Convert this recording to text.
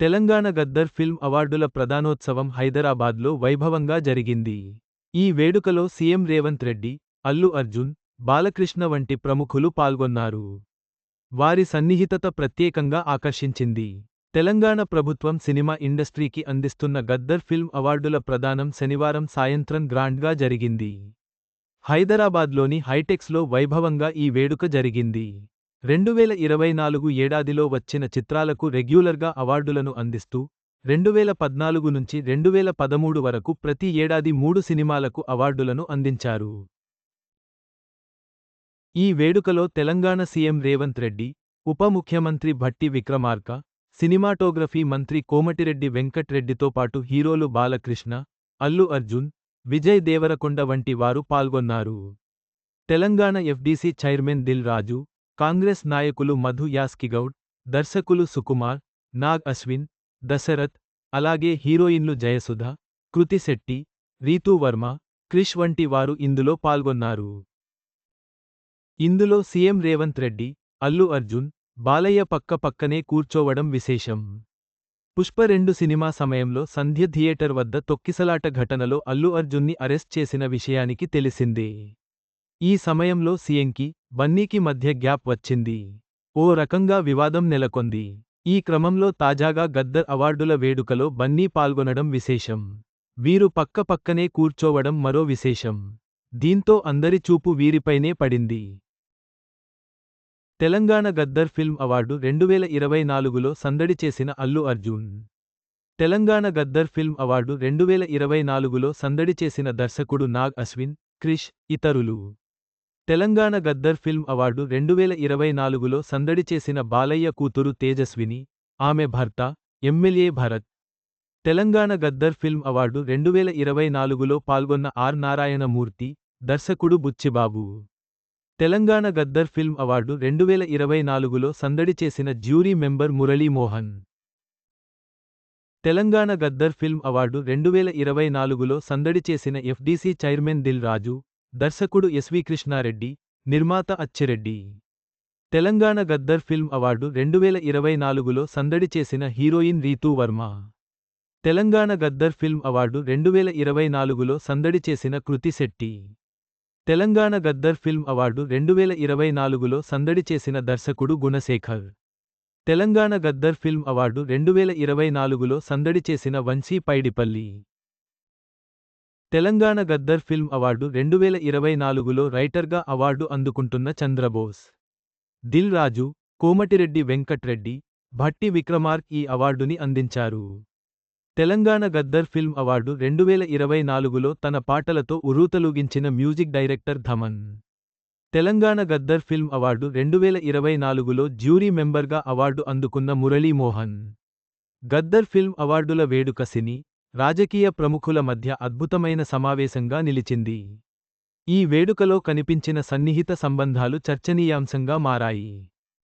Telangana Gaddar film అవార్డుల ప్రదానోత్సవం హైదరాబాద్లో వైభవంగా జరిగింది. ఈ వేడుకలో సీఎం రేవంత్ రెడ్డి అల్లు అర్జున్ బాలకృష్ణ వంటి ప్రముఖులు పాల్గొన్నారు. వారి సన్నిహితత ప్రత్యేకంగా ఆకర్షించింది. తెలంగాణ ప్రభుత్వం సినిమా ఇండస్ట్రీకి అందిస్తున్న గద్దర్ ఫిల్మ్ అవార్డుల ప్రదానం శనివారం సాయంత్రం గ్రాండ్గా జరిగింది. హైదరాబాద్లోని హైటెక్స్లో వైభవంగా ఈ వేడుక జరిగింది. రెండువేల ఇరవై నాలుగు ఏడాదిలో వచ్చిన చిత్రాలకు రెగ్యులర్గా అవార్డులను అందిస్తూ రెండువేల పద్నాలుగు నుంచి రెండువేల పదమూడు వరకు ప్రతి ఏడాది మూడు సినిమాలకు అవార్డులను అందించారు. ఈ వేడుకలో తెలంగాణ సీఎం రేవంత్ రెడ్డి ఉప ముఖ్యమంత్రి భట్టి విక్రమార్క సినిమాటోగ్రఫీ మంత్రి కోమటిరెడ్డి వెంకట్రెడ్డితో పాటు హీరోలు బాలకృష్ణ అల్లు అర్జున్ విజయ్ దేవరకొండ వంటి వారు పాల్గొన్నారు. Telangana FDC chairman Dil Raju Congress నాయకులు మధు యాస్కిగౌడ్ దర్శకులు సుకుమార్ నాగ్ అశ్విన్ దశరథ్ అలాగే హీరోయిన్లు జయసుధ కృతిశెట్టి రీతూ వర్మ క్రిష్ వంటి వారు ఇందులో పాల్గొన్నారు. ఇందులో సీఎం రేవంత్ రెడ్డి అల్లు అర్జున్ బాలయ్య పక్క పక్కనే కూర్చోవడం విశేషం. పుష్ప రెండు సినిమా సమయంలో సంధ్య థియేటర్ వద్ద తొక్కిసలాట ఘటనలో అల్లు అర్జున్ని అరెస్ట్ చేసిన విషయానికి తెలిసిందే. ఈ సమయంలో సీఎంకి బన్నీకి మధ్య గ్యాప్ వచ్చింది. ఓ రకంగా వివాదం నెలకొంది. ఈ క్రమంలో తాజాగా గద్దర్ అవార్డుల వేడుకలో బన్నీ పాల్గొనడం విశేషం. వీరు పక్క పక్కనే కూర్చోవడం మరో విశేషం. దీంతో అందరి చూపు వీరిపైనే పడింది. తెలంగాణ గద్దర్ ఫిల్మ్ అవార్డు రెండువేల ఇరవై నాలుగులో సందడి చేసిన అల్లు అర్జున్. తెలంగాణ గద్దర్ ఫిల్మ్ అవార్డు రెండువేల ఇరవై నాలుగులో సందడి చేసిన దర్శకుడు నాగ్ అశ్విన్ క్రిష్ ఇతరులు. తెలంగాణ గద్దర్ ఫిల్మ్ అవార్డు రెండువేల ఇరవై నాలుగులో సందడి చేసిన బాలయ్య కూతురు తేజస్విని ఆమె భర్త MLA Bharat. Telangana Gaddar film award రెండువేల ఇరవై నాలుగులో పాల్గొన్న ఆర్ నారాయణమూర్తి దర్శకుడు బుచ్చిబాబు. తెలంగాణ గద్దర్ ఫిల్మ్ అవార్డు రెండువేల ఇరవై నాలుగులో సందడి చేసిన jury member Murali Mohan. Telangana Gaddar film award రెండువేల ఇరవై నాలుగులో సందడి చేసిన ఎఫ్డీసీ చైర్మన్ దిల్ రాజు దర్శకుడు ఎస్వి కృష్ణారెడ్డి నిర్మాత అచ్చిరెడ్డి. తెలంగాణ గద్దర్ ఫిల్మ్ అవార్డు రెండువేల ఇరవై నాలుగులో సందడి చేసిన heroine Ritu Varma. Telangana Gaddar film award రెండువేల ఇరవై నాలుగులో సందడి చేసిన కృతి శెట్టి. తెలంగాణ గద్దర్ ఫిల్మ్ అవార్డు రెండువేల ఇరవై నాలుగులో సందడి చేసిన దర్శకుడు గుణశేఖర్. తెలంగాణ గద్దర్ ఫిల్మ్ అవార్డు రెండువేల ఇరవై నాలుగులో సందడి చేసిన వంశీ పైడిపల్లి. తెలంగాణ గద్దర్ ఫిల్మ్ అవార్డు రెండువేల ఇరవై నాలుగులో రైటర్గా అవార్డు అందుకుంటున్న చంద్రబోస్. దిల్ రాజు కోమటిరెడ్డి వెంకట్రెడ్డి భట్టి విక్రమార్క్ ఈ అవార్డుని అందించారు. తెలంగాణ గద్దర్ ఫిల్మ్ అవార్డు రెండువేల ఇరవై నాలుగులో తన పాటలతో ఉరూతలూగించిన music director Thaman. Telangana Gaddar film award రెండువేల ఇరవై నాలుగులో జ్యూరీ మెంబర్గా అవార్డు అందుకున్న మురళీమోహన్ గద్దర్ ఫిల్మ్ అవార్డుల వేడుక సినీ రాజకీయ ప్రముఖుల మధ్య అద్భుతమైన సమావేశంగా నిలిచింది. ఈ వేడుకలో కనిపించిన సన్నిహిత సంబంధాలు చర్చనీయాంశంగా మారాయి.